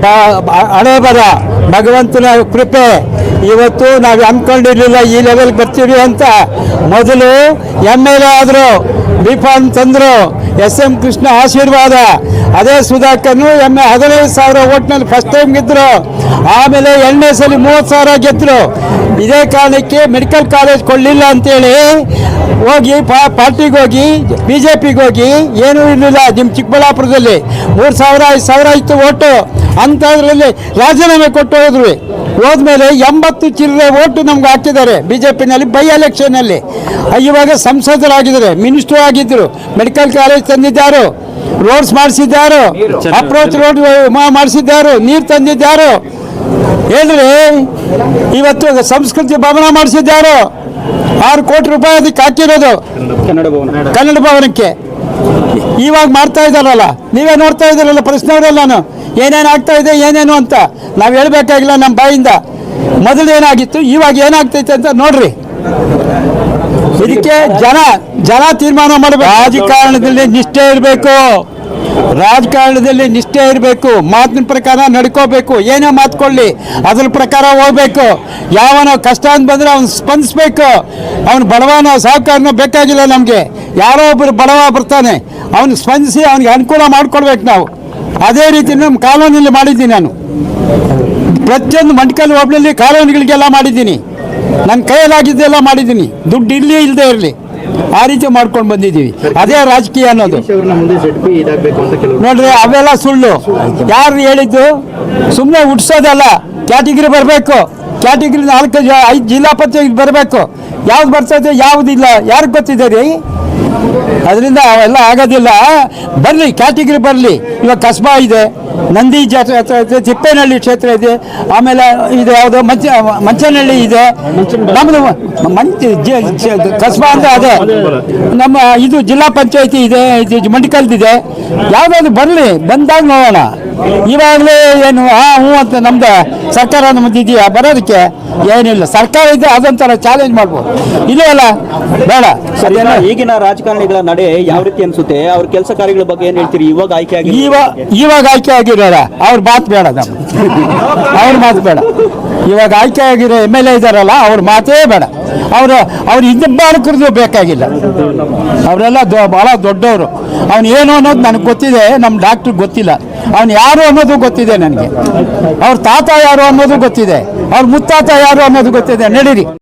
ಬ- ಬ- ಹಣೆ ಬರ. ಭಗವಂತನ ಕೃಪೆ. ಇವತ್ತು ನಾವು ಅಂದ್ಕೊಂಡಿರಲಿಲ್ಲ, ಈ ಲೆವೆಲ್ ಬರ್ತೀವಿ ಅಂತ. ಮೊದಲು ಎಂ ಎಲ್ ಎ ಆದರು ಬಿಫಾನ್ ತಂದರು, ಎಸ್ ಎಂ ಕೃಷ್ಣ ಆಶೀರ್ವಾದ. ಅದೇ ಸುಧಾಕರ್ನು ಎಂ ಎ ಹದಿನೈದು ಸಾವಿರ ಓಟ್ನಲ್ಲಿ ಫಸ್ಟ್ ಟೈಮ್ ಗೆದ್ದರು ಆಮೇಲೆ ಎಣ್ಣೆ ಸಲ ಮೂವತ್ತು ಸಾವಿರ ಗೆದ್ದರು ಇದೇ ಕಾರಣಕ್ಕೆ ಮೆಡಿಕಲ್ ಕಾಲೇಜ್ ಕೊಡಲಿಲ್ಲ ಅಂತೇಳಿ ಹೋಗಿ ಪಾ ಪಾರ್ಟಿಗೆ ಹೋಗಿ ಬಿ ಜೆ ಪಿಗೆ ಹೋಗಿ ಏನೂ ಇರಲಿಲ್ಲ ನಿಮ್ಮ ಚಿಕ್ಕಬಳ್ಳಾಪುರದಲ್ಲಿ. ಮೂರು ಸಾವಿರ ಐದು ಸಾವಿರ ಇತ್ತು ಓಟು. ಅಂಥದ್ರಲ್ಲಿ ರಾಜೀನಾಮೆ ಕೊಟ್ಟು ಹೋದ್ರು. ಹೋದ್ಮೇಲೆ ಎಂಬತ್ತು ಚಿಲ್ಲರೆ ಓಟು ನಮ್ಗೆ ಹಾಕಿದ್ದಾರೆ ಬಿ ಜೆ ಪಿನಲ್ಲಿ ಬೈ ಎಲೆಕ್ಷನಲ್ಲಿ. ಇವಾಗ ಸಂಸದರಾಗಿದ್ದಾರೆ ಮಿನಿಸ್ಟರ್ ಆಗಿದ್ದರು ಮೆಡಿಕಲ್ ಕಾಲೇಜ್ ತಂದಿದ್ದಾರು ರೋಡ್ಸ್ ಮಾಡಿಸಿದ್ದಾರು ಅಪ್ರೋಚ್ ರೋಡ್ ಮಾಡಿಸಿದ್ದಾರು ನೀರು ತಂದಿದ್ದಾರು. ಹೇಳ್ರಿ ಇವತ್ತು ಸಂಸ್ಕೃತಿ ಭವನ ಮಾಡಿಸಿದ್ದಾರು ಆರು ಕೋಟಿ ರೂಪಾಯಿ ಅದಕ್ಕೆ ಹಾಕಿರೋದು. ಕನ್ನಡ ಭವನಕ್ಕೆ. ಇವಾಗ ಮಾಡ್ತಾ ಇದ್ದಾರಲ್ಲ ನೀವೇ ನೋಡ್ತಾ ಇದ್ದೀರಲ್ಲ ಪ್ರಶ್ನೆಯವರಲ್ಲ ನಾನು. ಏನೇನು ಆಗ್ತಾ ಇದೆ ಏನೇನು ಅಂತ. ನಾವು ಹೇಳ್ಬೇಕಾಗಿಲ್ಲ ನಮ್ಮ ಬಾಯಿಂದ. ಮೊದಲು ಏನಾಗಿತ್ತು ಇವಾಗ ಏನಾಗ್ತೈತೆ ಅಂತ ನೋಡ್ರಿ. ಇದಕ್ಕೆ ಜನ ಜನ ತೀರ್ಮಾನ ಮಾಡಬೇಕು. ರಾಜಕಾರಣದಲ್ಲಿ ನಿಷ್ಠೆ ಇರಬೇಕು. ರಾಜಕಾರಣದಲ್ಲಿ ನಿಷ್ಠೆ ಇರಬೇಕು, ಮಾತಿನ ಪ್ರಕಾರ ನಡ್ಕೋಬೇಕು, ಏನೇ ಮಾತ್ಕೊಳ್ಳಿ, ಅದ್ರ ಪ್ರಕಾರ ಹೋಗ್ಬೇಕು. ಯಾವನ ಕಷ್ಟ ಅಂತ ಬಂದ್ರೆ ಅವ್ನು ಸ್ಪಂದಿಸ್ಬೇಕು. ಅವನು ಬಡವನ ಸಹಕಾರ ಬೇಕಾಗಿಲ್ಲ ನಮಗೆ. ಯಾರೋ ಒಬ್ಬರು ಬಡವ ಬರ್ತಾನೆ, ಅವ್ನು ಸ್ಪಂದಿಸಿ ಅವ್ನಿಗೆ ಅನುಕೂಲ ಮಾಡ್ಕೊಳ್ಬೇಕು ನಾವು. ಅದೇ ರೀತಿ ನಮ್ಮ ಕಾಲೋನಿಯಲ್ಲಿ ಮಾಡಿದ್ದೀನಿ ನಾನು. ಪ್ರತಿಯೊಂದು ಮಂಟಕಲ್ ಒಬ್ಬಳಲ್ಲಿ ಕಾಲೋನಿಗಳಿಗೆಲ್ಲ ಮಾಡಿದ್ದೀನಿ. ನನ್ನ ಕೈಯಲ್ಲಾಗಿದ್ದೆಲ್ಲ ಮಾಡಿದ್ದೀನಿ. ದುಡ್ಡು ಇರಲಿ ಇಲ್ಲದೆ ಇರಲಿ. ಆ ರೀತಿ ಮಾಡ್ಕೊಂಡು ಬಂದಿದ್ದೀವಿ. ಅದೇ ರಾಜಕೀಯ ಅನ್ನೋದು. ನೋಡ್ರಿ ಅವೆಲ್ಲ ಸುಳ್ಳು. ಯಾರು ಹೇಳಿದ್ದು? ಸುಮ್ಮನೆ ಹುಟ್ಸೋದಲ್ಲ ಕ್ಯಾಟಗಿರಿ ಬರಬೇಕು. ಕ್ಯಾಟಗಿರಿ ನಾಲ್ಕು ಐದು ಜಿಲ್ಲಾ ಪಂಚಾಯತ್ ಬರಬೇಕು. ಯಾವ್ದು ಬರ್ತದೆ ಯಾವುದಿಲ್ಲ. ಯಾರಿಗೆ ಗೊತ್ತಿದೆ ರೀ? ಅದರಿಂದ ಅವೆಲ್ಲ ಆಗೋದಿಲ್ಲ. ಬರಲಿ ಕ್ಯಾಟಗಿರಿ ಬರಲಿ. ಇವಾಗ ಕಸ್ಬಾ ಇದೆ, ನಂದಿ ಜಾತ್ರೆ ತಿಪ್ಪೇನಹಳ್ಳಿ ಕ್ಷೇತ್ರ ಇದೆ, ಆಮೇಲೆ ಇದು ಯಾವುದು, ಮಂಚ, ಮಂಚನಹಳ್ಳಿ ಇದೆ. ನಮ್ಮದು ಮಂಚ ಕಸ್ಬಾ ಅಂತ ಅದೇ. ನಮ್ಮ, ಇದು ಜಿಲ್ಲಾ ಪಂಚಾಯತಿ ಇದೆ, ಇದು ಮಂಡಿಕಲ್ದಿದೆ. ಯಾವುದಾದ್ರು ಬರಲಿ ಬಂದಾಗ ನೋಡೋಣ. ಇವಾಗಲೇ ಏನು ಆ ಹ್ಞೂ ಅಂತ ನಮ್ದು ಸರ್ಕಾರ ಇದೆಯಾ ಬರೋದಕ್ಕೆ ಏನಿಲ್ಲ ಸರ್ಕಾರ ಇದೆ ಅದೊಂಥರ ಚಾಲೆಂಜ್ ಮಾಡ್ಬೋದು. ಇಲ್ಲೇ ಅಲ್ಲ ಬೇಡ. ಸರಿಯಲ್ಲ ಈಗಿನ ರಾಜಕಾರಣಿಗಳ ನಡೆ ಯಾವ ರೀತಿ ಅನ್ಸುತ್ತೆ? ಅವ್ರ ಕೆಲಸ ಕಾರ್ಯಗಳ ಬಗ್ಗೆ ಏನು ಹೇಳ್ತೀರಿ? ಇವಾಗ ಆಯ್ಕೆ ಆಗಿ ಇವಾಗ ಇವಾಗ ಆಯ್ಕೆ ಆಗಿರೋಲ್ಲ ಅವ್ರ ಮಾತು ಬೇಡ ನಮ್ಮ ಅವ್ರ ಮಾತು ಬೇಡ. ಇವಾಗ ಆಯ್ಕೆ ಆಗಿರೋ ಎಂ ಎಲ್ ಎ ಇದ್ದಾರಲ್ಲ ಅವ್ರ ಮಾತೇ ಬೇಡ. ಅವರು, ಅವ್ರು ಹಿಂದಬ್ಬಾಳಕರದು ಬೇಕಾಗಿಲ್ಲ. ಅವರೆಲ್ಲ ದೊ ಭಾಳ ದೊಡ್ಡವರು. ಅವನು ಏನು ಅನ್ನೋದು ನನಗೆ ಗೊತ್ತಿದೆ ನಮ್ಮ ಡಾಕ್ಟ್ರ್ ಗೊತ್ತಿಲ್ಲ. ಅವ್ನು ಯಾರು ಅನ್ನೋದು ಗೊತ್ತಿದೆ ನನಗೆ. ಅವ್ರ ತಾತ ಯಾರು ಅನ್ನೋದು ಗೊತ್ತಿದೆ. ಅವ್ರ ಮುತ್ತಾತ ಯಾರು ಅನ್ನೋದು ಗೊತ್ತಿದೆ. ನಡೀರಿ.